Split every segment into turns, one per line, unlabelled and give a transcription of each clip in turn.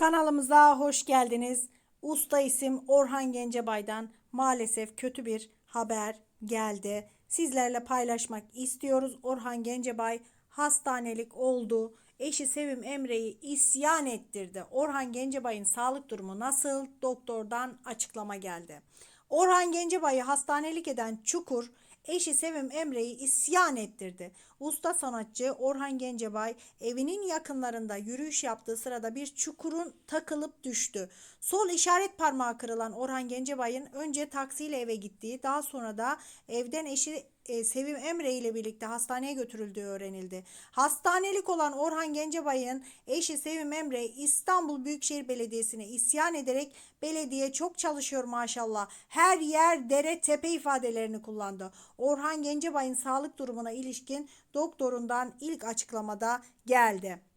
Kanalımıza hoş geldiniz. Usta isim Orhan Gencebay'dan maalesef kötü bir haber geldi. Sizlerle paylaşmak istiyoruz. Orhan Gencebay hastanelik oldu. Eşi Sevim Emre'yi isyan ettirdi. Orhan Gencebay'ın sağlık durumu nasıl? Doktordan açıklama geldi. Orhan Gencebay'ı hastanelik eden Çukur eşi Sevim Emre'yi isyan ettirdi. Usta sanatçı Orhan Gencebay evinin yakınlarında yürüyüş yaptığı sırada bir çukurun takılıp düştü. Sol işaret parmağı kırılan Orhan Gencebay'ın önce taksiyle eve gittiği, daha sonra da evden eşi e, Sevim Emre ile birlikte hastaneye götürüldüğü öğrenildi. Hastanelik olan Orhan Gencebay'ın eşi Sevim Emre İstanbul Büyükşehir Belediyesi'ne isyan ederek belediye çok çalışıyor maşallah. Her yer dere tepe ifadelerini kullandı. Orhan Gencebay'ın sağlık durumuna ilişkin doktorundan ilk açıklamada geldi.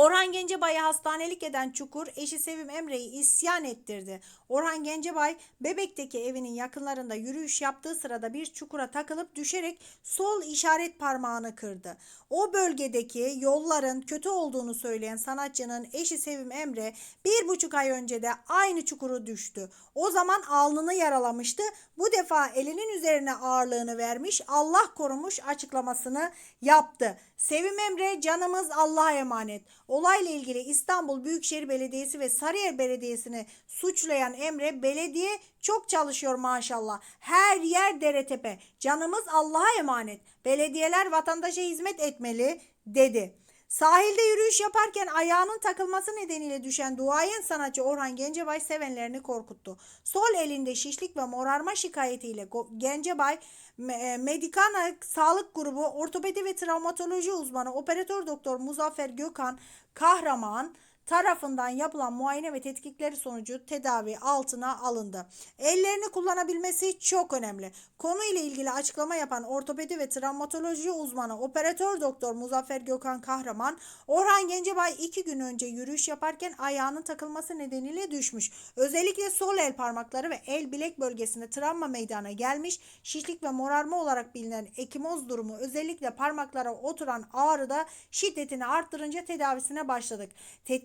Orhan Gencebay'ı hastanelik eden Çukur eşi Sevim Emre'yi isyan ettirdi. Orhan Gencebay Bebek'teki evinin yakınlarında yürüyüş yaptığı sırada bir çukura takılıp düşerek sol işaret parmağını kırdı. O bölgedeki yolların kötü olduğunu söyleyen sanatçının eşi Sevim Emre bir buçuk ay önce de aynı çukuru düştü. O zaman alnını yaralamıştı. Bu defa elinin üzerine ağırlığını vermiş Allah korumuş açıklamasını yaptı. Sevim Emre canımız Allah'a emanet. Olayla ilgili İstanbul Büyükşehir Belediyesi ve Sarıyer Belediyesi'ni suçlayan Emre belediye çok çalışıyor maşallah. Her yer dere tepe. Canımız Allah'a emanet. Belediyeler vatandaşa hizmet etmeli dedi. Sahilde yürüyüş yaparken ayağının takılması nedeniyle düşen duayen sanatçı Orhan Gencebay sevenlerini korkuttu. Sol elinde şişlik ve morarma şikayetiyle Gencebay Me- Medikana Sağlık Grubu ortopedi ve travmatoloji uzmanı operatör doktor Muzaffer Gökhan Kahraman tarafından yapılan muayene ve tetkikleri sonucu tedavi altına alındı. Ellerini kullanabilmesi çok önemli. Konuyla ilgili açıklama yapan ortopedi ve travmatoloji uzmanı operatör doktor Muzaffer Gökhan Kahraman, Orhan Gencebay iki gün önce yürüyüş yaparken ayağının takılması nedeniyle düşmüş. Özellikle sol el parmakları ve el bilek bölgesinde travma meydana gelmiş. Şişlik ve morarma olarak bilinen ekimoz durumu özellikle parmaklara oturan ağrıda şiddetini arttırınca tedavisine başladık.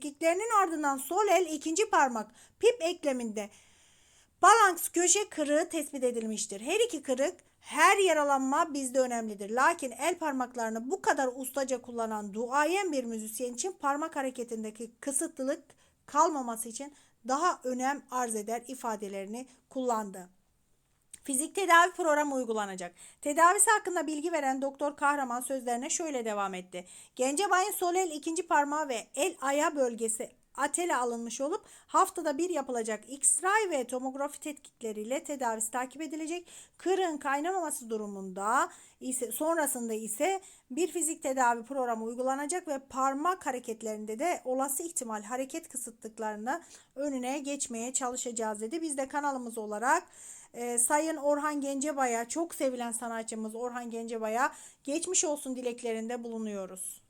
Tetkiklerinin ardından sol el ikinci parmak pip ekleminde balans köşe kırığı tespit edilmiştir. Her iki kırık her yaralanma bizde önemlidir. Lakin el parmaklarını bu kadar ustaca kullanan duayen bir müzisyen için parmak hareketindeki kısıtlılık kalmaması için daha önem arz eder ifadelerini kullandı. Fizik tedavi programı uygulanacak. Tedavisi hakkında bilgi veren Doktor Kahraman sözlerine şöyle devam etti. Gencebay'ın sol el ikinci parmağı ve el aya bölgesi atele alınmış olup haftada bir yapılacak X-ray ve tomografi tetkikleriyle tedavisi takip edilecek. Kırığın kaynamaması durumunda ise sonrasında ise bir fizik tedavi programı uygulanacak ve parmak hareketlerinde de olası ihtimal hareket kısıtlıklarına önüne geçmeye çalışacağız dedi. Biz de kanalımız olarak e, Sayın Orhan Gencebay'a çok sevilen sanatçımız Orhan Gencebay'a geçmiş olsun dileklerinde bulunuyoruz.